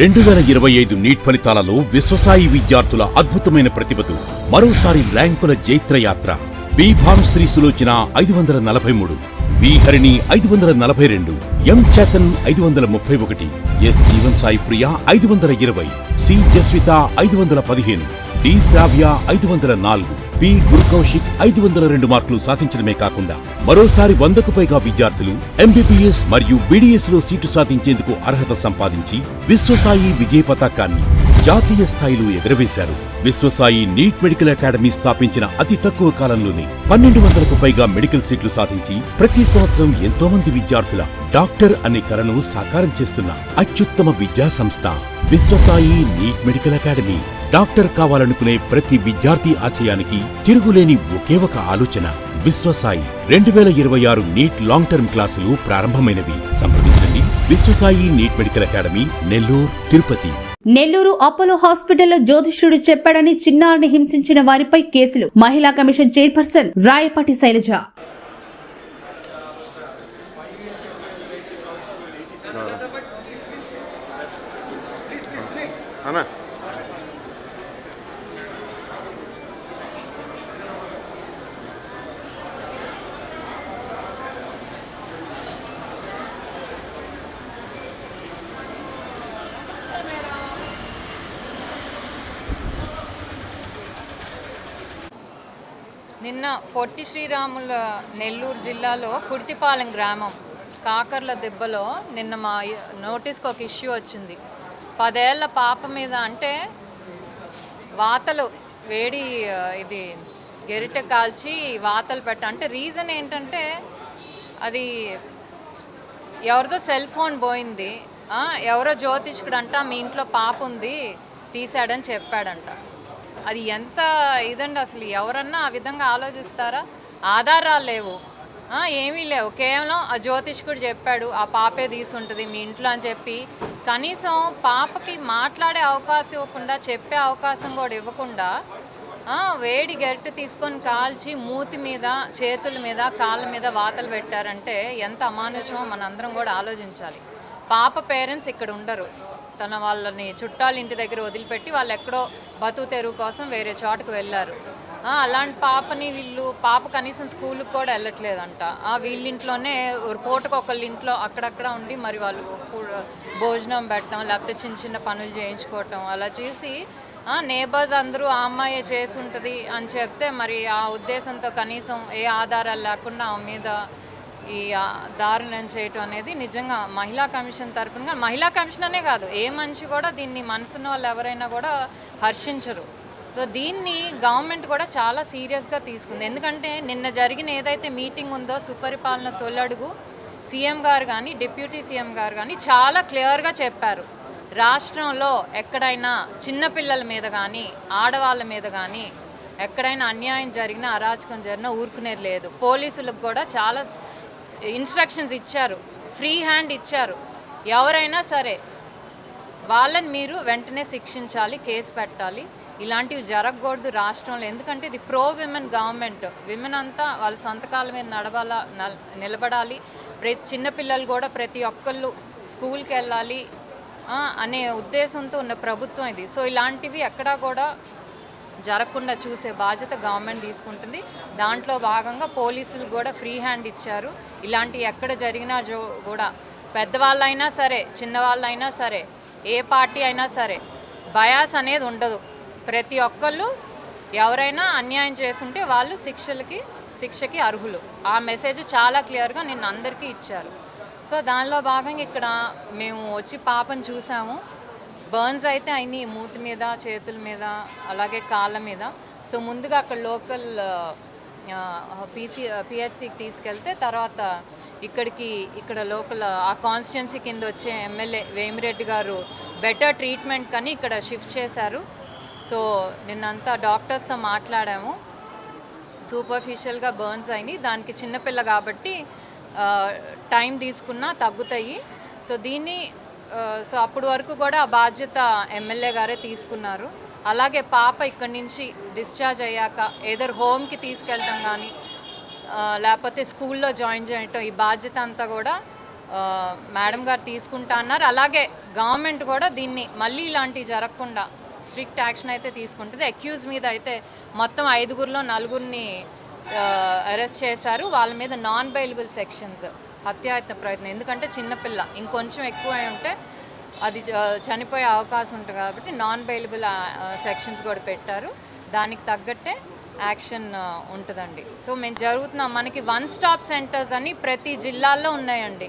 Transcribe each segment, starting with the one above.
రెండు వేల ఇరవై ఐదు నీట్ ఫలితాలలో విశ్వసాయి విద్యార్థుల అద్భుతమైన ప్రతిభతో మరోసారి ర్యాంకుల జైత్రయాత్ర. బి భానుశ్రీ సులోచన ఐదు వందల నలభై మూడు వి హరిణి ఐదు వందల నలభై రెండు ఎం చేతన్ ఐదు వందల ముప్పై ఒకటి ఎస్ జీవన్ సాయి ప్రియ ఐదు వందల ఇరవై సి జస్విత ఐదు వందల పదిహేను డి శ్రావ్య ఐదు వందల నాలుగు. పి గురుకౌశిక్ ఐదు వందల రెండు మార్కులు సాధించడమే కాకుండా మరోసారి వందకు పైగా విద్యార్థులు ఎంబీబీఎస్ మరియు బీడీఎస్లో సీటు సాధించేందుకు అర్హత సంపాదించి విశ్వసాయి విజయ పతాకాన్ని జాతీయ స్థాయిలో ఎగరవేశారు. విశ్వసాయి నీట్ మెడికల్ అకాడమీ స్థాపించిన అతి తక్కువ కాలంలోనే పన్నెండు వందలకు పైగా మెడికల్ సీట్లు సాధించి ప్రతి సంవత్సరం ఎంతో మంది విద్యార్థుల డాక్టర్ అనే కలను సాకారం చేస్తున్న అత్యుత్తమ విద్యా సంస్థ Viswasai NEET medical academy. Doctor కావాలనుకునే ప్రతి విద్యార్థి ఆశయానికి తిరుగులేని ఒకే ఒక ఆలోచన. విశ్వసాయి రెండు వేల ఇరవై ఆరు నీట్ లాంగ్ టర్మ్ క్లాసులు ప్రారంభమైనవి. సంప్రదించండి. Viswasai NEET medical academy Nellore Tirupati. Nellore Apollo హాస్పిటల్లో జ్యోతిష్యుడు చెప్పాడని చిన్నారిని హింసించిన వారిపై కేసులు. మహిళా కమిషన్ చైర్పర్సన్ రాయపాటి శైలజ. అన్నా. నిన్న పొట్టి శ్రీరాముల నెల్లూరు జిల్లాలో కుర్తిపాలెం గ్రామం కాకర్ల దెబ్బలో నిన్న మా నోటీస్కి ఒక ఇష్యూ వచ్చింది. పదేళ్ళ పాప మీద అంటే వాతలు వేడి ఇది గెరిటె కాల్చి వాతలు పెట్ట అంటే రీజన్ ఏంటంటే అది ఎవరిదో సెల్ ఫోన్ పోయింది. ఎవరో జ్యోతిష్కుడు అంట మీ ఇంట్లో పాప ఉంది తీసాడని చెప్పాడంట. అది ఎంత ఇదండి అసలు? ఎవరన్నా ఆ విధంగా ఆలోచిస్తారా? ఆధారాలు లేవు. ఏమీ లేవు. కేవలం ఆ జ్యోతిష్కుడు చెప్పాడు ఆ పాపే తీసుంటుంది మీ ఇంట్లో అని చెప్పి. కనీసం పాపకి మాట్లాడే అవకాశం ఇవ్వకుండా చెప్పే అవకాశం కూడా ఇవ్వకుండా వేడి గరిటె తీసుకొని కాల్చి మూతి మీద చేతుల మీద కాళ్ళ మీద వాతలు పెట్టారంటే ఎంత అమానుషమో మనందరం కూడా ఆలోచించాలి. పాప పేరెంట్స్ ఇక్కడ ఉండరు. తన వాళ్ళని చుట్టాలు ఇంటి దగ్గర వదిలిపెట్టి వాళ్ళు ఎక్కడో బతుకు తెరువు కోసం వేరే చోటుకు వెళ్ళారు. అలాంటి పాపని వీళ్ళు పాప కనీసం స్కూల్కి కూడా వెళ్ళట్లేదంట. ఆ, వీళ్ళింట్లోనే పూటకు ఒకళ్ళ ఇంట్లో అక్కడక్కడ ఉండి మరి వాళ్ళు భోజనం పెట్టడం లేకపోతే చిన్న చిన్న పనులు చేయించుకోవటం అలా చేసి నేబర్స్ అందరూ ఆ అమ్మాయి చేసి ఉంటుంది అని చెప్తే మరి ఆ ఉద్దేశంతో కనీసం ఏ ఆధారాలు లేకుండా ఆమె మీద ఈ దారుణం చేయటం అనేది నిజంగా మహిళా కమిషన్ తరపున మహిళా కమిషన్ అనే కాదు. ఏ మనిషి కూడా దీన్ని మనసున్న వాళ్ళు ఎవరైనా కూడా హర్షించరు. సో దీన్ని గవర్నమెంట్ కూడా చాలా సీరియస్గా తీసుకుంది. ఎందుకంటే నిన్న జరిగిన ఏదైతే మీటింగ్ ఉందో సుపరిపాలన తొలడుగు సీఎం గారు కానీ డిప్యూటీ సీఎం గారు కానీ చాలా క్లియర్గా చెప్పారు. రాష్ట్రంలో ఎక్కడైనా చిన్నపిల్లల మీద కానీ ఆడవాళ్ళ మీద కానీ ఎక్కడైనా అన్యాయం జరిగినా అరాచకం జరిగినా ఊరుకునేది లేదు. పోలీసులకు కూడా చాలా ఇన్స్ట్రక్షన్స్ ఇచ్చారు ఫ్రీ హ్యాండ్ ఇచ్చారు. ఎవరైనా సరే వాళ్ళని మీరు వెంటనే శిక్షించాలి కేసు పెట్టాలి. ఇలాంటివి జరగకూడదు రాష్ట్రంలో. ఎందుకంటే ఇది ప్రో విమెన్ గవర్నమెంట్. విమెన్ అంతా వాళ్ళ సొంత కాలం మీద నడవాలా నిలబడాలి. ప్రతి చిన్నపిల్లలు కూడా ప్రతి ఒక్కళ్ళు స్కూల్కి వెళ్ళాలి అనే ఉద్దేశంతో ఉన్న ప్రభుత్వం ఇది. సో ఇలాంటివి ఎక్కడా కూడా జరగకుండా చూసే బాధ్యత గవర్నమెంట్ తీసుకుంటుంది. దాంట్లో భాగంగా పోలీసులు కూడా ఫ్రీ హ్యాండ్ ఇచ్చారు. ఇలాంటి ఎక్కడ జరిగినా జో కూడా పెద్దవాళ్ళైనా సరే చిన్నవాళ్ళైనా సరే ఏ పార్టీ అయినా సరే బయాస్ అనేది ఉండదు. ప్రతి ఒక్కళ్ళు ఎవరైనా అన్యాయం చేస్తుంటే వాళ్ళు శిక్షలకి శిక్షకి అర్హులు. ఆ మెసేజ్ చాలా క్లియర్గా నిన్న అందరికీ ఇచ్చారు. సో దానిలో భాగంగా ఇక్కడ మేము వచ్చి పాపను చూసాము. బర్న్స్ అయితే అయినాయి మూతి మీద చేతుల మీద అలాగే కాళ్ళ మీద. సో ముందుగా అక్కడ లోకల్ పీసీ పిహెచ్సికి తీసుకెళ్తే తర్వాత ఇక్కడికి ఇక్కడ లోకల్ ఆ కాన్స్టిట్యున్సీ కింద వచ్చే ఎమ్మెల్యే వేమిరెడ్డి గారు బెటర్ ట్రీట్మెంట్ కానీ ఇక్కడ షిఫ్ట్ చేశారు. సో నిన్నంతా డాక్టర్స్తో మాట్లాడాము. సూపర్ఫిషియల్గా బర్న్స్ అయినాయి. దానికి చిన్నపిల్ల కాబట్టి టైం తీసుకున్నా తగ్గుతాయి. సో దీన్ని సో అప్పటి వరకు కూడా ఆ బాధ్యత ఎమ్మెల్యే గారే తీసుకున్నారు. అలాగే పాప ఇక్కడి నుంచి డిశ్చార్జ్ అయ్యాక ఏదర్ హోమ్కి తీసుకెళ్ళడం కానీ లేకపోతే స్కూల్లో జాయిన్ చేయటం ఈ బాధ్యత అంతా కూడా మేడం గారు తీసుకుంటా అన్నారు. అలాగే గవర్నమెంట్ కూడా దీన్ని మళ్ళీ ఇలాంటివి జరగకుండా స్ట్రిక్ట్ యాక్షన్ అయితే తీసుకుంటుంది. అక్యూజ్ మీద అయితే మొత్తం ఐదుగురిలో నలుగురిని అరెస్ట్ చేశారు. వాళ్ళ మీద నాన్ బైలబుల్ సెక్షన్స్. హత్యాయత్న ప్రయత్నం. ఎందుకంటే చిన్నపిల్ల ఇంకొంచెం ఎక్కువ అయి ఉంటే అది చ- చనిపోయే అవకాశం ఉంటుంది కాబట్టి నాన్ బెయిలబుల్ సెక్షన్స్ కూడా పెట్టారు. దానికి తగ్గట్టే యాక్షన్ ఉంటుందండి. సో మేము జరుగుతున్నాం. మనకి వన్ స్టాప్ సెంటర్స్ అని ప్రతి జిల్లాల్లో ఉన్నాయండి.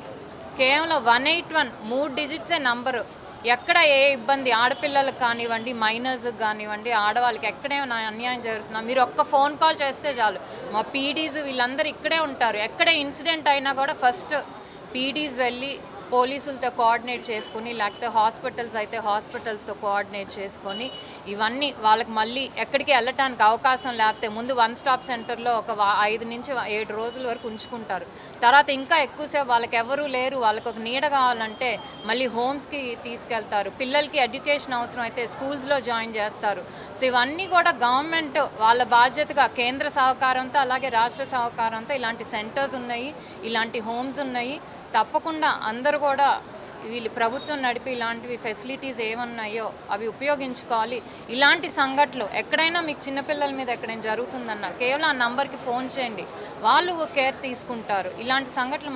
కేవలం వన్ ఎయిట్ వన్ మూడు డిజిట్సే నంబరు ఎక్కడ ఏ ఇబ్బంది? ఆడపిల్లలకు కానివ్వండి మైనర్స్కి కానివ్వండి ఆడవాళ్ళకి ఎక్కడేమైనా అన్యాయం జరుగుతున్నా మీరు ఒక్క ఫోన్ కాల్ చేస్తే చాలు. మా పీడీస్ వీళ్ళందరూ ఇక్కడే ఉంటారు. ఎక్కడ ఇన్సిడెంట్ అయినా కూడా ఫస్ట్ పీడీస్ వెళ్ళి పోలీసులతో కోఆర్డినేట్ చేసుకుని లేకపోతే హాస్పిటల్స్ అయితే హాస్పిటల్స్తో కోఆర్డినేట్ చేసుకొని ఇవన్నీ వాళ్ళకి మళ్ళీ ఎక్కడికి వెళ్ళటానికి అవకాశం లేకపోతే ముందు వన్ స్టాప్ సెంటర్లో ఒక ఐదు నుంచి ఏడు రోజుల వరకు ఉంచుకుంటారు. తర్వాత ఇంకా ఎక్కువసేపు వాళ్ళకి ఎవరూ లేరు. వాళ్ళకి ఒక నీడ కావాలంటే మళ్ళీ హోమ్స్కి తీసుకెళ్తారు. పిల్లలకి ఎడ్యుకేషన్ అవసరం అయితే స్కూల్స్లో జాయిన్ చేస్తారు. సో ఇవన్నీ కూడా గవర్నమెంట్ వాళ్ళ బాధ్యతగా కేంద్ర సహకారంతో అలాగే రాష్ట్ర సహకారంతో ఇలాంటి సెంటర్స్ ఉన్నాయి ఇలాంటి హోమ్స్ ఉన్నాయి. తప్పకుండా అందరూ కూడా వీళ్ళు ప్రభుత్వం నడిపి ఇలాంటివి ఫెసిలిటీస్ ఏమన్నాయో అవి ఉపయోగించుకోవాలి. ఇలాంటి సంఘటనలు ఎక్కడైనా మీకు చిన్నపిల్లల మీద ఎక్కడైనా జరుగుతుందన్న కేవలం ఆ నంబర్కి ఫోన్ చేయండి. వాళ్ళు కేర్ తీసుకుంటారు. ఇలాంటి సంఘటనలు